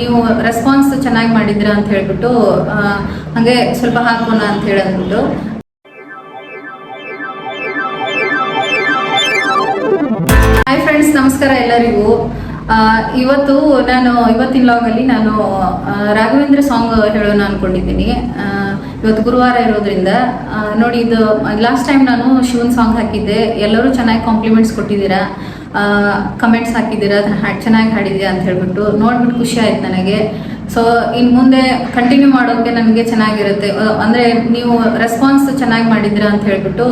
ನೀವು ರೆಸ್ಪಾನ್ಸ್ ಚೆನ್ನಾಗಿ ಮಾಡಿದ್ರ ಅಂತ ಹೇಳ್ಬಿಟ್ಟು ಹಾಗೆ ಸ್ವಲ್ಪ ಹಾಕೋಣ ಅಂತ ಹೇಳಿ ಅಂದ್ಬಿಟ್ಟು ಹಾಯ್ ಫ್ರೆಂಡ್ಸ್ ನಮಸ್ಕಾರ ಎಲ್ಲರಿಗೂ. ಇವತ್ತು ನಾನು, ಇವತ್ತಿನ ಲಾಗಲ್ಲಿ ನಾನು ರಾಘವೇಂದ್ರ ಸಾಂಗ್ ಹೇಳೋಣ ಅನ್ಕೊಂಡಿದ್ದೀನಿ. ಇವತ್ತು ಗುರುವಾರ ಇರೋದ್ರಿಂದ ನೋಡಿ ಇದು ಲಾಸ್ಟ್ ಟೈಮ್ ನಾನು ಶಿವನ್ ಸಾಂಗ್ ಹಾಕಿದ್ದೆ. ಎಲ್ಲರೂ ಚೆನ್ನಾಗಿ ಕಾಂಪ್ಲಿಮೆಂಟ್ಸ್ ಕೊಟ್ಟಿದ್ದೀರಾ. ಕಮೆಂಟ್ಸ್ ಹಾಕಿದ್ದೀರ ಚೆನ್ನಾಗಿ ಹಾಡಿದ್ಯಾ ಅಂತ ಹೇಳ್ಬಿಟ್ಟು ನೋಡ್ಬಿಟ್ಟು ಖುಷಿ ಆಯ್ತು ನನಗೆ. ಸೊ ಇನ್ನು ಮುಂದೆ ಕಂಟಿನ್ಯೂ ಮಾಡೋಕ್ಕೆ ನನಗೆ ಚೆನ್ನಾಗಿರುತ್ತೆ. ಅಂದರೆ ನೀವು ರೆಸ್ಪಾನ್ಸ್ ಚೆನ್ನಾಗಿ ಮಾಡಿದ್ದೀರಾ ಅಂತ ಹೇಳ್ಬಿಟ್ಟು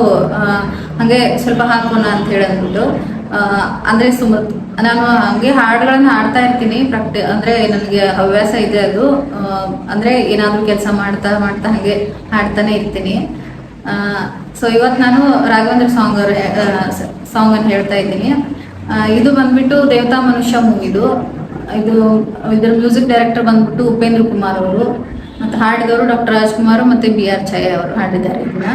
ಹಾಗೆ ಸ್ವಲ್ಪ ಹಾಕೋಣ ಅಂತ ಹೇಳಿದ್ಬಿಟ್ಟು. ಅಂದ್ರೆ ಸುಮ ನಾನು ಹಂಗೆ ಹಾಡುಗಳನ್ನು ಹಾಡ್ತಾ ಇರ್ತೀನಿ. ಪ್ರಾಕ್ಟಿ ಅಂದ್ರೆ ನನಗೆ ಹವ್ಯಾಸ ಇದೆ ಅದು. ಅಂದರೆ ಏನಾದ್ರೂ ಕೆಲಸ ಮಾಡ್ತಾ ಮಾಡ್ತಾ ಹಾಗೆ ಹಾಡ್ತಾನೆ ಇರ್ತೀನಿ. ಸೊ ಇವತ್ತು ನಾನು ರಾಘವೇಂದ್ರ ಸಾಂಗ್ ಸಾಂಗ್ ಅನ್ನು ಹೇಳ್ತಾ ಇದ್ದೀನಿ. ಇದು ಬಂದ್ಬಿಟ್ಟು ದೇವತಾ ಮನುಷ್ಯ ಮೂವಿದು ಇದು. ಇದರ ಮ್ಯೂಸಿಕ್ ಡೈರೆಕ್ಟರ್ ಬಂದ್ಬಿಟ್ಟು ಉಪೇಂದ್ರ ಕುಮಾರ್ ಅವರು ಮತ್ತು ಹಾಡಿದವರು ಡಾಕ್ಟರ್ ರಾಜ್ಕುಮಾರ್ ಮತ್ತು ಬಿ ಆರ್ ಛಾಯ ಅವರು ಹಾಡಿದ್ದಾರೆ ಇದನ್ನ.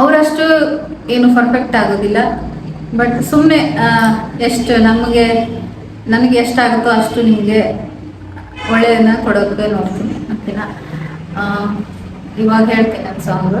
ಅವರಷ್ಟು ಏನು ಪರ್ಫೆಕ್ಟ್ ಆಗೋದಿಲ್ಲ. ಬಟ್ ಸುಮ್ಮನೆ ಎಷ್ಟು ನಮಗೆ, ನನಗೆ ಎಷ್ಟಾಗುತ್ತೋ ಅಷ್ಟು ನಿಮಗೆ ಒಳ್ಳೆಯದನ್ನ ಕೊಡೋದಕ್ಕೆ ನೋಡ್ತೀನಿ. ಅಂತೀನ ಇವಾಗ ಹೇಳ್ತೀನಿ ನನ್ನ ಸಾಂಗು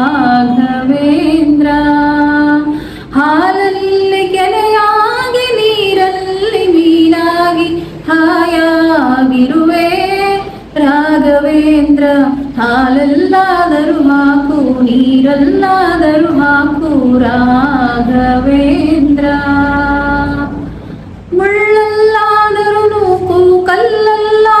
ಹಾಯಾಗಿರುವೆ. ರಾಘವೇಂದ್ರ ಹಾಲಲ್ಲಾದರೂ ಹಾಕು ನೀರಲ್ಲಾದರೂ ಹಾಕು ರಾಘವೇಂದ್ರ ಮುಳ್ಳಲ್ಲಾದರೂ ನೂಕು ಕಲ್ಲಲ್ಲಾದರೂ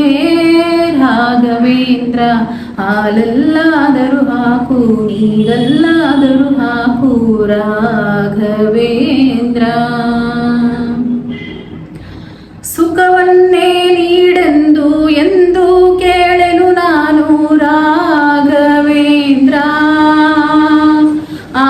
ಹಾಲಲ್ಲಾದರೂ ಹಾಕು ನೀರಲ್ಲಾದರೂ ಹಾಕು ರಾಘವೇಂದ್ರ ಸುಖವನ್ನೇ ನೀಡೆಂದು ಎಂದು ಕೇಳೆನು ನಾನು ರಾಘವೇಂದ್ರ ಆ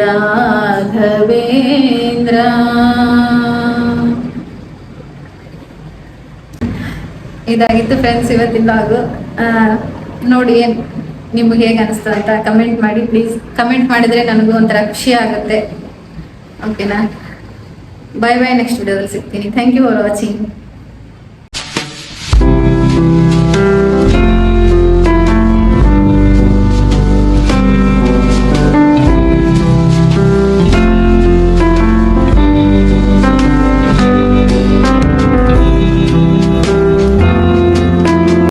ರಾಘವೇಂದ್ರ. ಇದಾಗಿತ್ತು ಫ್ರೆಂಡ್ಸ್ ಇವತ್ತಿನ ಲಾಗು ನೋಡಿ ಏನ್ ನಿಮ್ಗೆ ಹೇಗೆ ಅನಿಸ್ತು ಅಂತ ಕಮೆಂಟ್ ಮಾಡಿ ಪ್ಲೀಸ್ ಕಮೆಂಟ್ ಮಾಡಿದ್ರೆ ನನಗೂ ಒಂಥರ ಖುಷಿ ಆಗುತ್ತೆ. ಓಕೆನಾ ಬಾಯ್ ಬಾಯ್ ನೆಕ್ಸ್ಟ್ ವಿಡಿಯೋದಲ್ಲಿ ಸಿಗ್ತೀನಿ. Thank you for watching